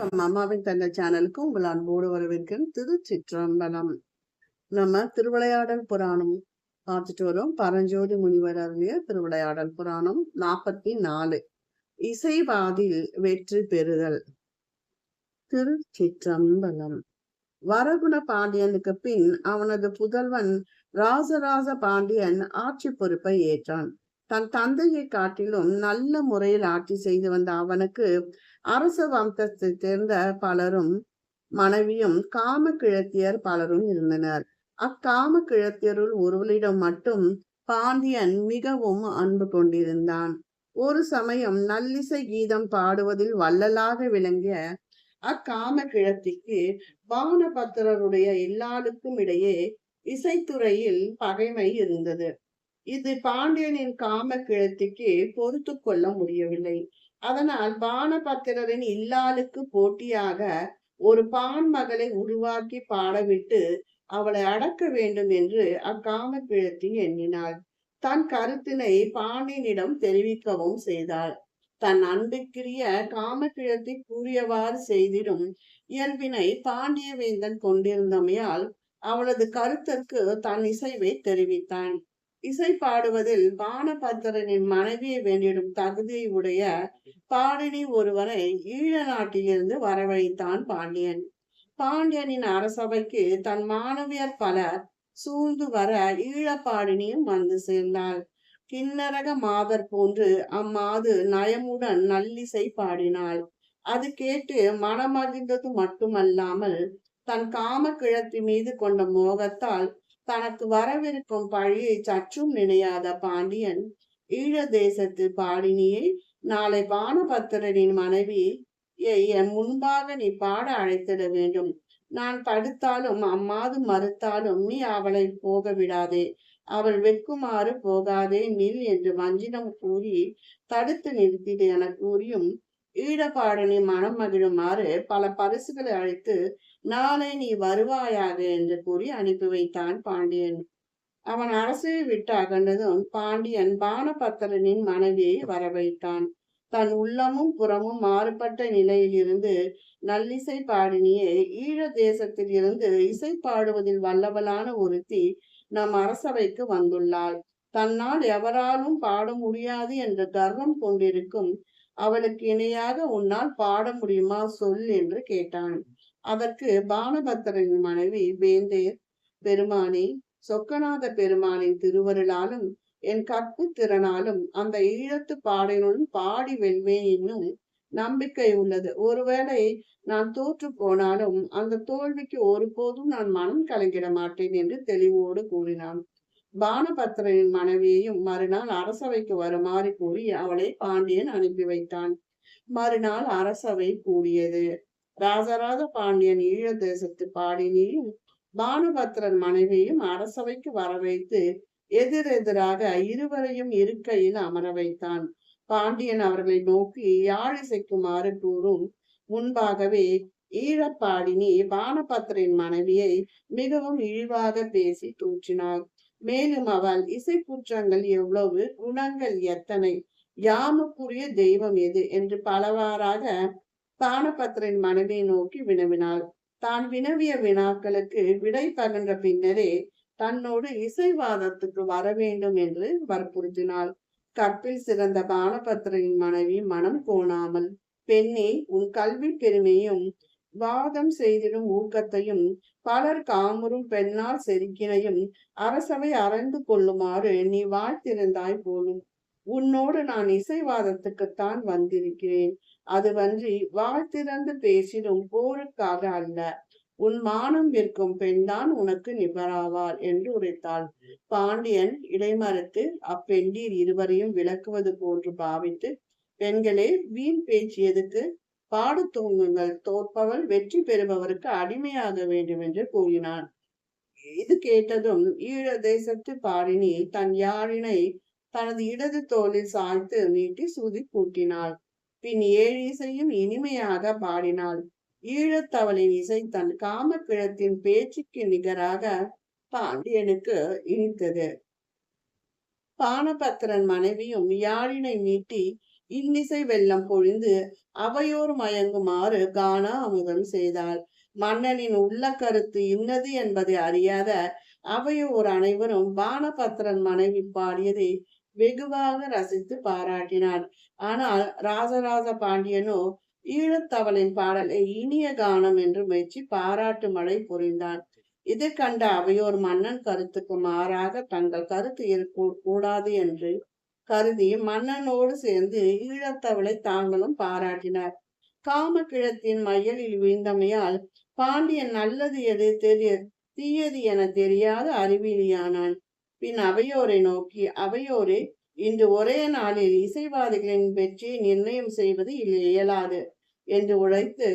வணக்கம். அம்மாவின் தந்த சேனலுக்கு உங்கள் அன்போடு வரவேற்கிறேன். திருச்சிற்றம்பலம் நம்ம திருவிளையாடல் புராணம் பார்த்துட்டு வரோம். பரஞ்சோதி முனிவர் அருளிய திருவிளையாடல் புராணம் நாற்பத்தி நாலு இசைவாதில் வெற்றி பெறுதல். திருச்சிற்றம்பலம் வரகுண பாண்டியனுக்கு பின் அவனது புதல்வன் ராசராச பாண்டியன் ஆட்சி பொறுப்பை ஏற்றான். தன் தந்தையை காட்டிலும் நல்ல முறையில் ஆட்சி செய்து வந்த அவனுக்கு அரச வம்சத்தை சேர்ந்த பலரும் மனைவியும் காம கிழத்தியர் பலரும் இருந்தனர். அக்காம கிழத்தியருள் ஒருவரிடம் மட்டும் பாண்டியன் மிகவும் அன்பு கொண்டிருந்தான். ஒரு சமயம் நல்லிசை கீதம் பாடுவதில் வல்லலாக விளங்கிய அக்காம கிழத்திக்கு பானபத்திரருடைய எல்லாருக்கும் இடையே இசைத்துறையில் பகைமை இருந்தது. இது பாண்டியனின் காம கிழத்திக்கு பொறுத்து கொள்ள முடியவில்லை. அதனால் பானபத்திரரின் இல்லாளுக்கு போட்டியாக ஒரு பான் மகளை உருவாக்கி பாடவிட்டு அவளை அடக்க வேண்டும் என்று அக்காம கிழத்தி எண்ணினாள். தன் கருத்தினை பாண்டியனிடம் தெரிவிக்கவும் செய்தாள். தன் அன்புக்குரிய காமக்கிழத்தி கூறியவாறு செய்திடும் இயல்பினை பாண்டியவேந்தன் கொண்டிருந்தமையால் அவளது கருத்திற்கு தன் இசைவை தெரிவித்தான். இசை பாடுவதில் பானபத்திரனின் மனைவியை வேண்டிடும் தகுதியை உடைய பாடினி ஒருவரை ஈழ நாட்டிலிருந்து வரவழைத்தான் பாண்டியன். பாண்டியனின் அரசபைக்கு தன் மாணவியர் பலர் சூழ்ந்து வர ஈழப்பாடினியும் வந்து சேர்ந்தாள். கிண்ணரக மாதர் போன்று அம்மாது நயமுடன் நல்லிசை பாடினாள். அது கேட்டு மனமகிழ்ந்தது மட்டுமல்லாமல் தன் காம கிழத்தி மீது கொண்ட மோகத்தால் தனக்கு வரவிருக்கும் பழியை சற்றும் நினையாத பாண்டியன் ஈழ தேசத்து பாடினியை நாளை பானபத்திரனின் மனைவி என் முன்பாக நீ பாட அழைத்திட வேண்டும். நான் தடுத்தாலும் அம்மாது மறுத்தாலும் நீ அவளை போக விடாதே. அவள் வெக்குமாறு போகாதே நில் என்று வஞ்சினம் கூறி தடுத்து நிறுத்திடு என கூறியும் ஈழப்பாடனை மனம் மகிழுமாறு பல பரிசுகளை அழைத்து நாளை நீ வருவாயாக என்று கூறி அனுப்பி வைத்தான் பாண்டியன். அவன் அரசை விட்டு அகன்றதும் பாண்டியன் பானபத்திரனின் மனைவியை வரவைத்தான். தன் உள்ளமும் புறமும் மாறுபட்ட நிலையில் இருந்து நல்லிசை பாடினியே ஈழ தேசத்தில் இருந்து இசை பாடுவதில் வல்லவலான ஒருத்தி நம் அரசவைக்கு வந்துள்ளாள். தன்னால் எவராலும் பாட முடியாது என்ற கர்வம் கொண்டிருக்கும் அவளுக்கு இணையாக உன்னால் பாட முடியுமா சொல் என்று கேட்டான். அதற்கு பானபத்திரன் மனைவி வேந்தேர் பெருமானே சொக்கநாத பெருமானின் திருவருளாலும் என் கற்பு திறனாலும் அந்த ஈழத்து பாடலுடன் பாடி வெல்வேன் என்னும் நம்பிக்கை உள்ளது. ஒருவேளை நான் தோற்று போனாலும் அந்த தோல்விக்கு ஒருபோதும் நான் மனம் கலங்கிட மாட்டேன் என்று தெளிவோடு கூறினான். பானபத்திரனின் மனைவியையும் மறுநாள் அரசவைக்கு வருமாறு கூறி அவளை பாண்டியன் அனுப்பி வைத்தான். மறுநாள் அரசவை கூடியது. ராஜராஜ பாண்டியன் ஈழ தேசத்து பாடினியும் பானபத்திரன் மனைவியும் அரசவைக்கு வரவைத்து எதிரெதிராக இருவரையும் இருக்கையில் அமர வைத்தான். பாண்டியன் அவர்களை நோக்கி யாழிசைக்குமாறு கூறும் முன்பாகவே ஈழப்பாடினி பானபத்திரின் மனைவியை மிகவும் இழிவாக பேசி தூற்றினாள். மேலும் அவள் இசை குற்றங்கள் எவ்வளவு? குணங்கள் எத்தனை? யாமுக்குரிய தெய்வம் எது? என்று பலவாறாக பானபத்திரின் மனைவியை நோக்கி வினவினாள். தான் வினவிய வினாக்களுக்கு விடை பகின்ற பின்னரே தன்னோடு இசைவாதத்துக்கு வர வேண்டும் என்று வற்புறுத்தினாள். கற்பில் சிறந்த பானபத்திரின் மனைவி மனம் கோணாமல் பெண்ணே உன் கல்வி பெருமையும் வாதம் செய்திடும் ஊக்கத்தையும் பலர் காமரும் பெண்ணால் செருக்கினையும் அரசவை அறிந்து கொள்ளுமாறு நீ வாழ்த்திருந்தாய் போலும். உன்னோடு நான் இசைவாதத்துக்குத்தான் வந்திருக்கிறேன். அதுவன்றி வாழ்த்திறந்து பேசிடும் போருக்காக அல்ல. உன் மானம் விற்கும் பெண்தான் உனக்கு நிபராவார் என்று உரைத்தாள். பாண்டியன் இடைமறுத்து அப்பெண்டீர் இருவரையும் விளக்குவது போன்று பாவித்து பெண்களே வீண் பேச்சு எதுக்கு? பாடு தூங்குங்கள். தோற்பவள் வெற்றி பெறுபவருக்கு அடிமையாக வேண்டும் என்று கூறினான். இது கேட்டதும் ஈழ தேசத்து பாடினி தன் யாழினை தனது இடது தோளில் சாய்த்து நீட்டி சுதி கூட்டினாள். பின் ஏழு இசையும் இனிமையாக பாடினாள். ஈழத்தவளின் இசை தன் காமக்கிழத்தின் பேச்சுக்கு நிகராக பாண்டியனுக்கு இனித்தது. பானபத்திரன் மனைவியும் யாழினை நீட்டி இன்னிசை வெள்ளம் பொழிந்து அவையோர் மயங்குமாறு கானா அமுதம் செய்தாள். மன்னனின் உள்ள கருத்து இன்னது என்பதை அறியாத அவையோர் அனைவரும் பானபத்திரன் மனைவி பாடியதை வெகுவாக ரசித்து பாராட்டினார் ஆனால் ராஜராஜ பாண்டியனோ ஈழத்தவளின் பாடலை இனிய கானம் என்று முயற்சி பாராட்டு மழை பொழிந்தான். இது கண்ட அவையோர் மன்னன் கருத்துக்கு மாறாக தங்கள் கருத்து இருக்க கூடாது என்று கருதி மன்னனோடு சேர்ந்து ஈழத்தவளை தாங்களும் பாராட்டினார். காமக்கிழத்தின் மயலில் வீழ்ந்தமையால் பாண்டியன் நல்லது எது தெரிய தீயது என தெரியாத அறிவிலியானான். பின் அவையோரை நோக்கி அவையோரே இன்று ஒரே நாளில் இசைவாதிகளின் வெற்றியை நிர்ணயம் செய்வது இயலாது என்று உழைத்து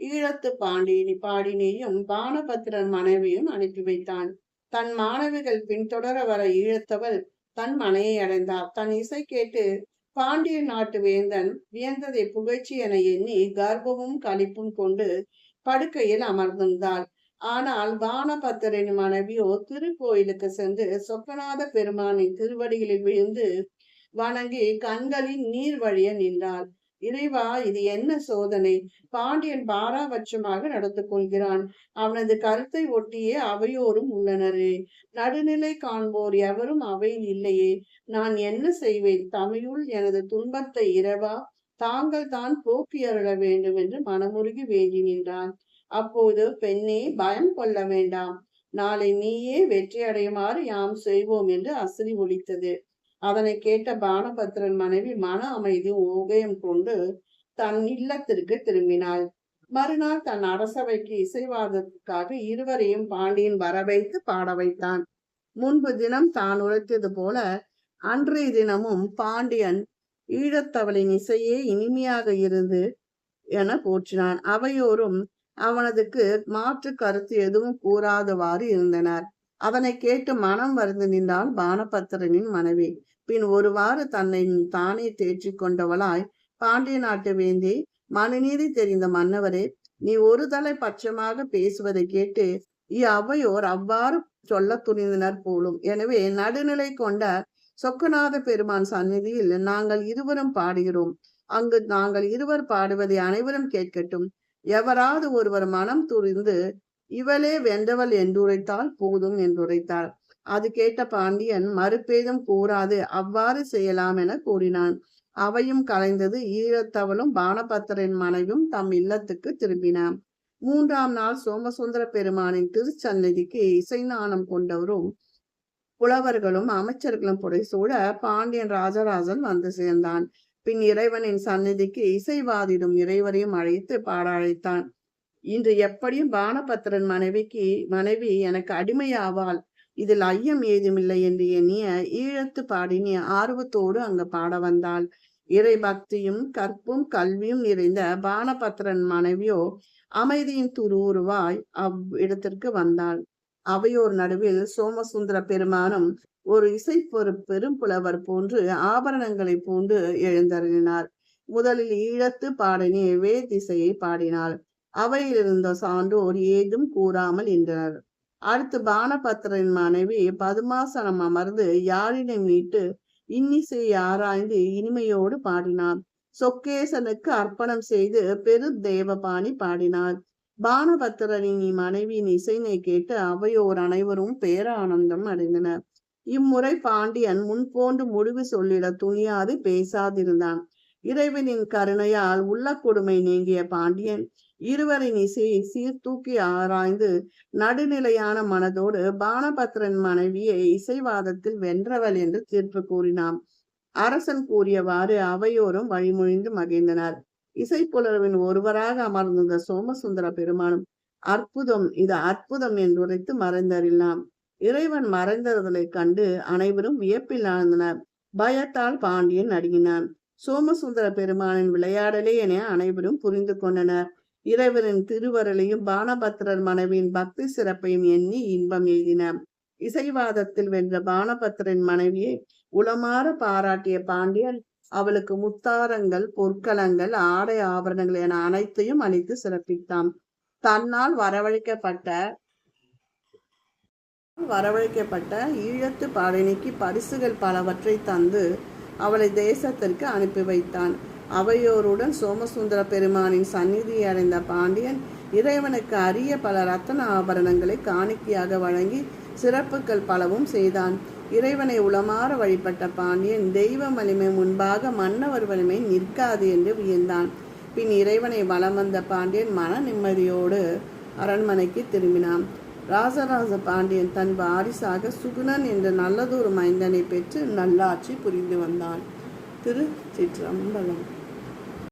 ஈழத்து பாண்டியனி பாடினியும் பானபத்திரன் மனைவியும் அனுப்பி வைத்தான். தன் மாணவிகள் பின்தொடர வர ஈழத்தவள் தன் மனையை அடைந்தார். தன் இசை கேட்டு பாண்டிய நாட்டு வேந்தன் வியந்ததை புகழ்ச்சி என எண்ணி கர்ப்பமும் களிப்பும் கொண்டு படுக்கையில் அமர்ந்திருந்தாள் ஆனால் பானபத்திரன் மனைவியோ திருக்கோயிலுக்கு சென்று சொக்கநாத பெருமானின் திருவடிகளில் விழுந்து வணங்கி கண்களின் நீர் வழிய நின்றாள். இறைவா இது என்ன சோதனை? பாண்டியன் பாராபட்சமாக நடந்து கொள்கிறான். அவனது கருத்தை ஒட்டியே அவையோரும் உள்ளனரே. நடுநிலை காண்போர் எவரும் அவையில் இல்லையே. நான் என்ன செய்வேன்? தமிழுள் எனது துன்பத்தை இரவா? தாங்கள் தான் போக்கி அருள வேண்டும் என்று மனமுருகி வேண்டி நின்றான். அப்போது பெண்ணே பயம் கொள்ள வேண்டாம். நாளை நீயே வெற்றி அடையுமாறு யாம் செய்வோம் என்று அசிரி ஒலித்தது. அதனை கேட்ட பானபத்திரன் மனைவி மன அமைதி உபயம் கொண்டு தன் இல்லத்திற்கு திரும்பினாள். மறுநாள் தன் அரசவைக்கு இசைவாதத்துக்காக இருவரையும் பாண்டியன் வர வைத்து பாட வைத்தான். முன்பு தினம் தான் உரைத்தது போல அன்றைய தினமும் பாண்டியன் ஈழத்தவளின் இசையே இனிமையாக இருந்து என போற்றினான். அவையோரும் அவனதுக்கு மாற்று கருத்து எதுவும் கூறாதவாறு இருந்தனர். அதனை கேட்டு மனம் வருந்து நின்றாள் பானபத்திரனின் மனைவி. பின் ஒருவாறு தன்னை தானே தேற்றி கொண்டவளாய் பாண்டிய நாட்டு வேந்தி மனுநீதி தெரிந்த மன்னவரே நீ ஒரு தலை பட்சமாக பேசுவதை கேட்டு அவ்வையோர் அவ்வாறு சொல்ல துணிந்தனர் போலும். எனவே நடுநிலை கொண்ட சொக்கநாத பெருமான் சந்நிதியில் நாங்கள் இருவரும் பாடுகிறோம். அங்கு நாங்கள் இருவர் பாடுவதை அனைவரும் கேட்கட்டும். எவராது ஒருவர் மனம் துரிந்து இவளே வென்றவள் என்றுரைத்தால் போதும் என்றுரைத்தாள். அது கேட்ட பாண்டியன் மறுபேதும் கூறாது அவ்வாறு செய்யலாம் என கூறினான். அவையும் கலைந்தது ஈழத்தவளும் பானபத்தரின் மனைவியும் தம் இல்லத்துக்கு திரும்பினான் மூன்றாம் நாள் சோமசுந்தர பெருமானின் திருச்சந்நிதிக்கு இசை நாணம் கொண்டவரும் புலவர்களும் அமைச்சர்களும் புடைசூட பாண்டியன் ராஜராஜன் வந்து சேர்ந்தான். பின் இறைவனின் சந்நிதிக்கு இசைவாதிடும் இறைவரையும் அழைத்து பாடழைத்தான். இன்று எப்படியும் பானபத்திரன் மனைவிக்கு மனைவி எனக்கு அடிமையாவாள் இதில் ஐயம் ஏதுமில்லை என்று எண்ணிய ஈழத்து பாடினி ஆர்வத்தோடு அங்கு பாட வந்தாள். இறை பக்தியும் கற்பும் கல்வியும் நிறைந்த பானபத்திரன் மனைவியோ அமைதியின் துருவுருவாய் அவ் இடத்திற்கு வந்தாள். அவையோர் நடுவில் சோமசுந்தர பெருமானும் ஒரு இசை பொறு பெரும் புலவர் போன்று ஆபரணங்களை பூண்டு எழுந்தருளினார். முதலில் ஈழத்து பாடினி வேதிசையை பாடினாள். அவையில் இருந்த சான்றோர் ஏதும் கூறாமல் நின்றனர். அடுத்து பானபத்திரன் மனைவி பதுமாசனம் அமர்ந்து யாழினை மீட்டு இன்னிசை ஆராய்ந்து இனிமையோடு பாடினார் சொக்கேசனுக்கு அர்ப்பணம் செய்து பெரு தேவபாணி பாடினார் பானபத்திரனின் மனைவியின் இசைனை கேட்டு அவையோர் அனைவரும் பேரானந்தம் அடைந்தனர். இம்முறை பாண்டியன் முன்போன்று முடிவு சொல்லிட துணியாது பேசாதிருந்தான். இறைவனின் கருணையால் உள்ள கொடுமை நீங்கிய பாண்டியன் இருவரின் இசையை சீர்தூக்கி ஆராய்ந்து நடுநிலையான மனதோடு பானபத்ரன் மனைவியை இசைவாதத்தில் வென்றவள் என்று தீர்ப்பு கூறினான் அரசன் கூறியவாறு அவையோரும் வழிமொழிந்து மகிழ்ந்தனர். இசைப்புலர்வின் ஒருவராக அமர்ந்திருந்த சோமசுந்தர பெருமானும் அற்புதம் இது அற்புதம் என்றுரைத்து மறைந்தறிலாம் இறைவன் மறைந்ததை கண்டு அனைவரும் வியப்பில் ஆழ்ந்தனர். பயத்தால் பாண்டியன் நடுங்கினான். சோமசுந்தர பெருமானின் விளையாடலே என அனைவரும் புரிந்து கொண்டனர். இறைவரின் திருவருளையும் பானபத்திரர் மனைவியின் பக்தி சிறப்பையும் எண்ணி இன்பம் எழுதின இசைவாதத்தில் வென்ற பானபத்திரின் மனைவியை உளமாற பாராட்டிய பாண்டியன் அவளுக்கு முத்தாரங்கள் பொற்களங்கள் ஆடை ஆபரணங்கள் என அனைத்தையும் அளித்து சிறப்பித்தான். தன்னால் வரவழைக்கப்பட்ட வரவழைக்கப்பட்ட ஈழத்து பாடணிக்கு பரிசுகள் பலவற்றை தந்து அவளை தேசத்திற்கு அனுப்பி வைத்தான். அவையோருடன் சோமசுந்தர பெருமானின் சந்நிதியை அடைந்த பாண்டியன் இறைவனுக்கு அரிய பல ரத்தன ஆபரணங்களை காணிக்கையாக வழங்கி சிறப்புகள் பலவும் செய்தான். இறைவனை உளமாற வழிபட்ட பாண்டியன் தெய்வ வலிமை முன்பாக மன்னவர் வலிமை நிற்காது என்று வியந்தான். பின் இறைவனை வலம் வந்த பாண்டியன் மன நிம்மதியோடு அரண்மனைக்கு திரும்பினான். ராசராச பாண்டியன் தன் வாரிசாக சுகுணன் என்ற நல்லதொரு மைந்தனை பெற்று நல்லாட்சி புரிந்து வந்தான். திரு சிற்றம்பலம்